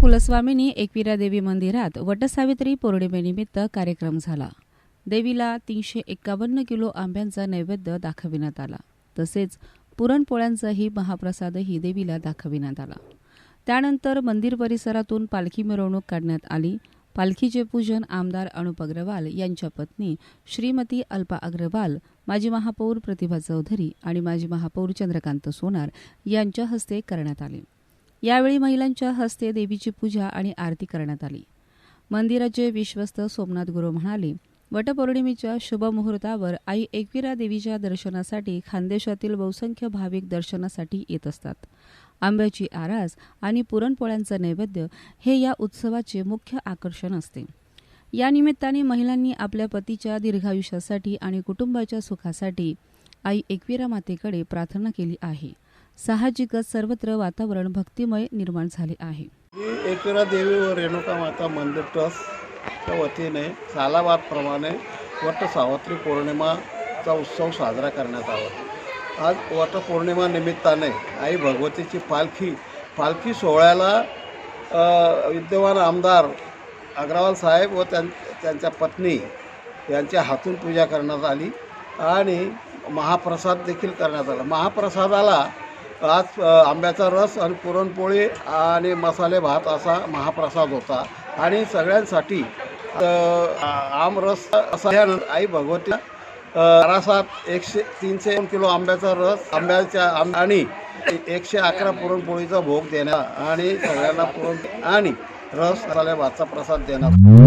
कुलस्वामिनी एकविरा देवी मंदिरात वटसावित्री पौर्णिमेनिमित्त कार्यक्रम झाला. देवीला तीनशे एक्कावन्न किलो आंब्यांचा नैवेद्य दाखविण्यात आला. तसेच पुरणपोळ्यांचाही महाप्रसादही देवीला दाखविण्यात आला. त्यानंतर मंदिर परिसरातून पालखी मिरवणूक काढण्यात आली. पालखीचे पूजन आमदार अनुप अग्रवाल यांच्या पत्नी श्रीमती अल्पा अग्रवाल माजी महापौर प्रतिभा चौधरी आणि माजी महापौर चंद्रकांत सोनार यांच्या हस्ते करण्यात आले. यावेळी महिलांच्या हस्ते देवीची पूजा आणि आरती करण्यात आली. मंदिराचे विश्वस्त सोमनाथ गुरु म्हणाले वटपौर्णिमेच्या शुभमुहूर्तावर आई एकविरा देवीच्या दर्शनासाठी खानदेशातील बहुसंख्य भाविक दर्शनासाठी येत असतात. आंब्याची आरास आणि पुरणपोळ्यांचं नैवेद्य हे या उत्सवाचे मुख्य आकर्षण असते. या निमित्ताने महिलांनी आपल्या पतीच्या दीर्घायुष्यासाठी आणि कुटुंबाच्या सुखासाठी आई एकविरा मातेकडे प्रार्थना केली आहे. साहजिकच सर्वत्र वातावरण भक्तिमय निर्माण झाले आहे. एकरा देवी व रेणुका माता मंदिर ट्रस्टच्या वतीने सालाबादप्रमाणे वट सावत्री पौर्णिमाचा उत्सव साजरा करण्यात आला. आज वटपौर्णिमा निमित्ताने आई भगवतीची पालखी पालखी सोहळ्याला विद्यमान आमदार अग्रवाल साहेब व त्यां त्यांच्या पत्नी यांच्या हातून पूजा करण्यात आली आणि महाप्रसाद देखील करण्यात आला. महाप्रसादाला आज आंब्याचा रस आणि पुरणपोळी आणि मसाले भात असा महाप्रसाद होता. आणि सगळ्यांसाठी आम आमरस असा ह्या आई भगवती रासात एकशे तीनशे दोन किलो आंब्याचा रस आंब्याच्या आणि एकशे अकरा पुरणपोळीचा भोग देणार आणि सगळ्यांना पुरण आणि रस मसाले भातचा प्रसाद देणार